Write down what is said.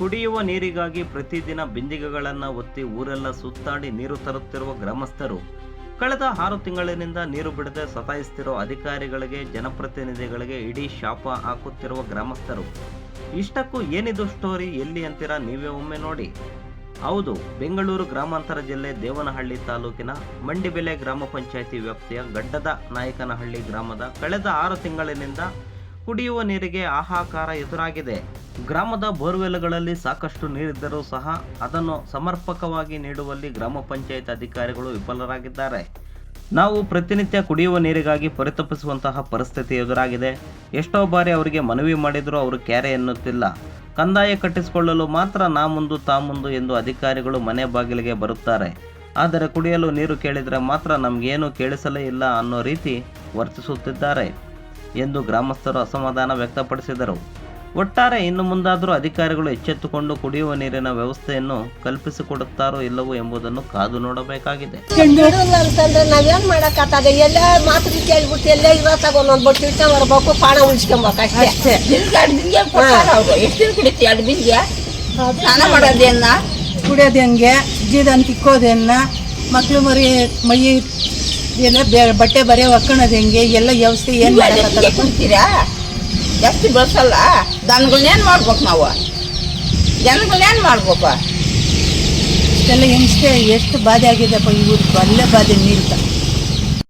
ಕುಡಿಯುವ ನೀರಿಗಾಗಿ ಪ್ರತಿದಿನ ಬಿಂದಿಗೆಗಳನ್ನು ಒತ್ತಿ ಊರೆಲ್ಲ ಸುತ್ತಾಡಿ ನೀರು ತರುತ್ತಿರುವ ಗ್ರಾಮಸ್ಥರು, ಕಳೆದ ಆರು ತಿಂಗಳಿನಿಂದ ನೀರು ಬಿಡದೆ ಸತಾಯಿಸ್ತಿರೋ ಅಧಿಕಾರಿಗಳಿಗೆ, ಜನಪ್ರತಿನಿಧಿಗಳಿಗೆ ಇಡೀ ಶಾಪ ಹಾಕುತ್ತಿರುವ ಗ್ರಾಮಸ್ಥರು, ಇಷ್ಟಕ್ಕೂ ಏನಿದು ಸ್ಟೋರಿ ಎಲ್ಲಿ ಅಂತೀರಾ ನೀವೇ ಒಮ್ಮೆ ನೋಡಿ. ಹೌದು, ಬೆಂಗಳೂರು ಗ್ರಾಮಾಂತರ ಜಿಲ್ಲೆ ದೇವನಹಳ್ಳಿ ತಾಲೂಕಿನ ಮಂಡಿಬೆಲೆ ಗ್ರಾಮ ಪಂಚಾಯಿತಿ ವ್ಯಾಪ್ತಿಯ ಗಡ್ಡದ ನಾಯಕನಹಳ್ಳಿ ಗ್ರಾಮದ ಕಳೆದ ಆರು ತಿಂಗಳಿನಿಂದ ಕುಡಿಯುವ ನೀರಿಗೆ ಆಹಾಕಾರ ಎದುರಾಗಿದೆ. ಗ್ರಾಮದ ಬೋರ್ವೆಲ್ಗಳಲ್ಲಿ ಸಾಕಷ್ಟು ನೀರಿದ್ದರೂ ಸಹ ಅದನ್ನು ಸಮರ್ಪಕವಾಗಿ ನೀಡುವಲ್ಲಿ ಗ್ರಾಮ ಪಂಚಾಯತ್ ಅಧಿಕಾರಿಗಳು ವಿಫಲರಾಗಿದ್ದಾರೆ. ನಾವು ಪ್ರತಿನಿತ್ಯ ಕುಡಿಯುವ ನೀರಿಗಾಗಿ ಪರಿತಪಿಸುವಂತಹ ಪರಿಸ್ಥಿತಿ ಎದುರಾಗಿದೆ. ಎಷ್ಟೋ ಬಾರಿ ಅವರಿಗೆ ಮನವಿ ಮಾಡಿದರೂ ಅವರು ಕ್ಯಾರೆ ಎನ್ನುತ್ತಿಲ್ಲ. ಕಂದಾಯ ಕಟ್ಟಿಸಿಕೊಳ್ಳಲು ಮಾತ್ರ ನಾ ಮುಂದು ತಾ ಮುಂದು ಎಂದು ಅಧಿಕಾರಿಗಳು ಮನೆ ಬಾಗಿಲಿಗೆ ಬರುತ್ತಾರೆ. ಆದರೆ ಕುಡಿಯಲು ನೀರು ಕೇಳಿದರೆ ಮಾತ್ರ ನಮಗೇನು ಕೇಳಿಸಲೇ ಇಲ್ಲ ಅನ್ನೋ ರೀತಿ ವರ್ತಿಸುತ್ತಿದ್ದಾರೆ. ಎಂದು ಗ್ರಾಮಸ್ಥರು ಅಸಮಾಧಾನ ವ್ಯಕ್ತಪಡಿಸಿದರು. ಒಟ್ಟಾರೆ ಇನ್ನು ಮುಂದಾದರೂ ಅಧಿಕಾರಿಗಳು ಎಚ್ಚೆತ್ತುಕೊಂಡು ಕುಡಿಯುವ ನೀರಿನ ವ್ಯವಸ್ಥೆಯನ್ನು ಕಲ್ಪಿಸಿಕೊಡುತ್ತಾರೋ ಇಲ್ಲವೋ ಎಂಬುದನ್ನು ಕಾದು ನೋಡಬೇಕಾಗಿದೆ. ಅಂತಂದ್ರೆ ನಾವೇನ್ ಮಾಡಕ್ಕಾಗ್ತದೆ? ಎಲ್ಲೇ ಮಾತು ಕೇಳ್ಬಿಟ್ಟು ಎಲ್ಲೇ ಇರೋ ತಗೊಂಡ್ ಬಟ್ಟು ಇಟ್ಕೊಂಡ್ ಬರ್ಬೇಕು ಪಾಣ ಉಳಿಸ್ಕೊಂಬೇಕು ಅಷ್ಟೇ. ಎಷ್ಟು ಕುಡಿತಿ ಎರಡು ಬಿಂದಿಗೆ ಸ್ನಾನ ಮಾಡೋದೇನ ಕುಡಿಯೋದು ಹೆಂಗೆ? ಜೀವನ ತಿಕ್ಕೋದೇನ ಮಕ್ಳು ಮರಿ ಮೈ ಎಲ್ಲ ಬೆ- ಬಟ್ಟೆ ಬರೆ ಒಕ್ಕಣದ ಹೆಂಗೆ? ಎಲ್ಲ ವ್ಯವಸ್ಥೆ ಏನು ಮಾಡಕ್ಕೆ ಕೊಡ್ತೀರಾ ಜಾಸ್ತಿ ಬಳಸಲ್ಲ? ದನಗಳನ್ನೇನು ಮಾಡ್ಬೇಕು ನಾವು? ಜನಗಳನ್ನೇನು ಮಾಡ್ಬೇಕು? ಇಷ್ಟೆಲ್ಲ ಹೆಂಗಸ್ಗೆ ಎಷ್ಟು ಬಾಧೆ ಆಗಿದೆಪ್ಪ ಇವ್ರಿಗೆ ಅಲ್ಲೇ ಬಾಧೆ ನೀರು